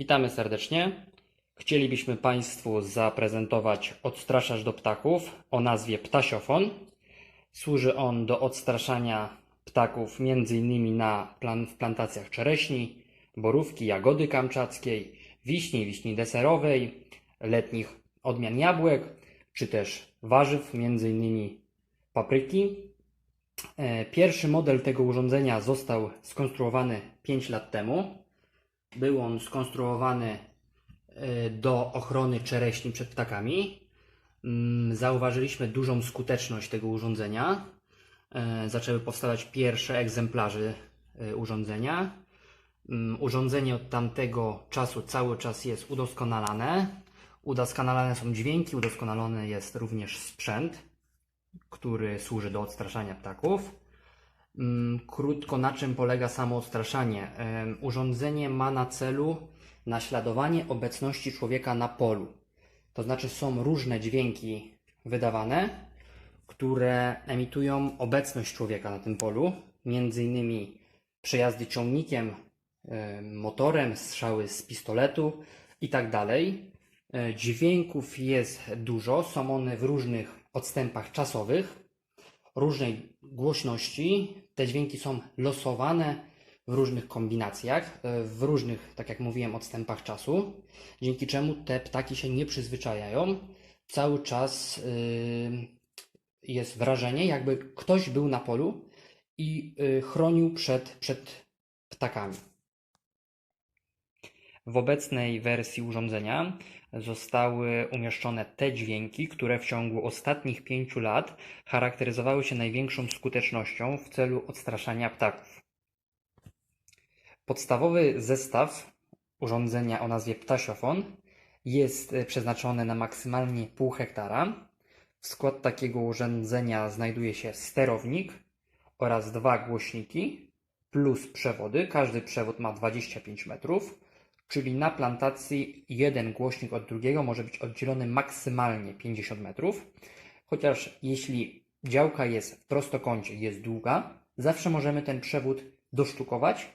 Witamy serdecznie. Chcielibyśmy Państwu zaprezentować odstraszacz do ptaków o nazwie ptasiofon. Służy on do odstraszania ptaków m.in. na plan, w plantacjach czereśni, borówki, jagody kamczackiej, wiśni, wiśni deserowej, letnich odmian jabłek, czy też warzyw, m.in. papryki. E, Pierwszy model tego urządzenia został skonstruowany 5 lat temu. Był on skonstruowany e, do ochrony czereśni przed ptakami. Mm, Zauważyliśmy dużą skuteczność tego urządzenia. E, Zaczęły powstawać pierwsze egzemplarze e, urządzenia. Mm, Urządzenie od tamtego czasu cały czas jest udoskonalane. Udoskonalane są dźwięki, udoskonalony jest również sprzęt, który służy do odstraszania ptaków. Mm, Krótko na czym polega samo odstraszanie? Urządzenie ma na celu naśladowanie obecności człowieka na polu. To znaczy są różne dźwięki wydawane, które emitują obecność człowieka na tym polu, między innymi przejazdy ciągnikiem, em, motorem, strzały z pistoletu i tak. E, Dźwięków jest dużo, są one w różnych odstępach czasowych różnej głośności. Te dźwięki są losowane w różnych kombinacjach, e, w różnych, tak jak mówiłem, odstępach czasu, dzięki czemu te ptaki się nie przyzwyczajają. Cały czas y, jest wrażenie, jakby ktoś był na polu i y, chronił przed, przed ptakami. W obecnej wersji urządzenia zostały umieszczone te dźwięki, które w ciągu ostatnich pięciu lat charakteryzowały się największą skutecznością w celu odstraszania ptaków. Podstawowy zestaw urządzenia o nazwie ptasiofon jest e, przeznaczony na maksymalnie pół hektara. W skład takiego urządzenia znajduje się sterownik oraz dwa głośniki plus przewody. Każdy przewód ma 25 metrów, czyli na plantacji jeden głośnik od drugiego może być oddzielony maksymalnie 50 metrów. Chociaż jeśli działka jest w prostokącie, jest długa, zawsze możemy ten przewód dosztukować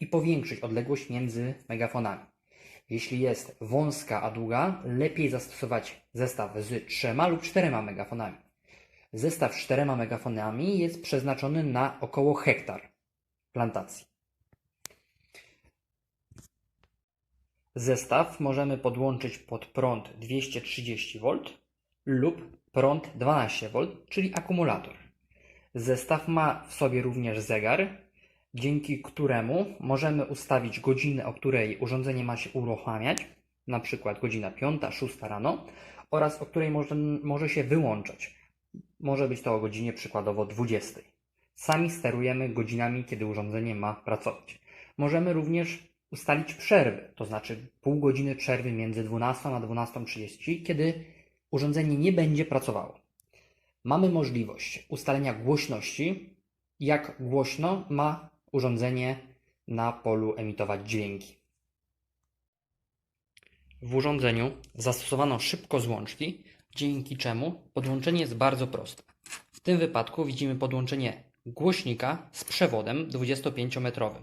i powiększyć odległość między megafonami. Jeśli jest wąska a długa, lepiej zastosować zestaw z trzema lub czterema megafonami. Zestaw z czterema megafonami jest przeznaczony na około hektar plantacji. Zestaw możemy podłączyć pod prąd 230V lub prąd 12V, czyli akumulator. Zestaw ma w sobie również zegar, dzięki któremu możemy ustawić godzinę, o której urządzenie ma się uruchamiać, na przykład godzina 5-6 rano, oraz o której może, może się wyłączać. Może być to o godzinie przykładowo 20. Sami sterujemy godzinami, kiedy urządzenie ma pracować. Możemy również ustalić przerwy, to znaczy pół godziny przerwy między 12 a 12.30, kiedy urządzenie nie będzie pracowało. Mamy możliwość ustalenia głośności, jak głośno ma urządzenie na polu emitować dźwięki. W urządzeniu zastosowano szybkozłączki, dzięki czemu podłączenie jest bardzo proste. W tym wypadku widzimy podłączenie głośnika z przewodem 25-metrowym.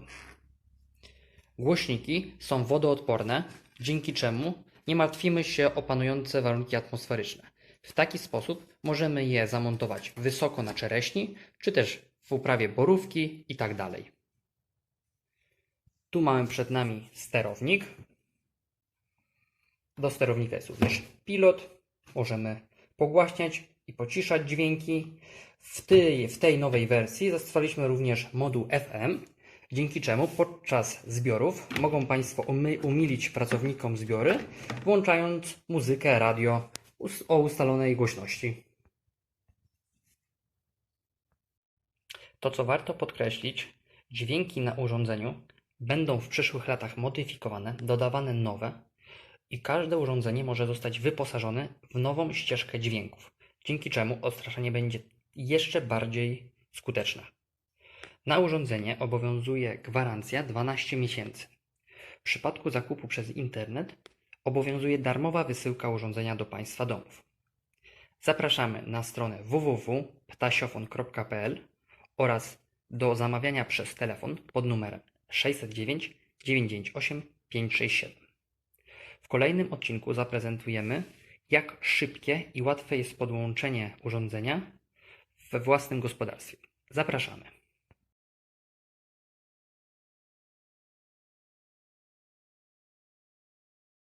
Głośniki są wodoodporne, dzięki czemu nie martwimy się o panujące warunki atmosferyczne. W taki sposób możemy je zamontować wysoko na czereśni, czy też w uprawie borówki i tak. Tu mamy przed nami sterownik. Do sterownika jest również pilot. Możemy pogłaśniać i pociszać dźwięki. W tej, w tej nowej wersji zastosowaliśmy również moduł FM, dzięki czemu podczas zbiorów mogą Państwo umilić pracownikom zbiory, włączając muzykę, radio o ustalonej głośności. To, co warto podkreślić, dźwięki na urządzeniu będą w przyszłych latach modyfikowane, dodawane nowe i każde urządzenie może zostać wyposażone w nową ścieżkę dźwięków, dzięki czemu odstraszanie będzie jeszcze bardziej skuteczne. Na urządzenie obowiązuje gwarancja 12 miesięcy. W przypadku zakupu przez internet obowiązuje darmowa wysyłka urządzenia do Państwa domów. Zapraszamy na stronę www.ptasiofon.pl oraz do zamawiania przez telefon pod numerem 609 998 567. W kolejnym odcinku zaprezentujemy, jak szybkie i łatwe jest podłączenie urządzenia we własnym gospodarstwie. Zapraszamy.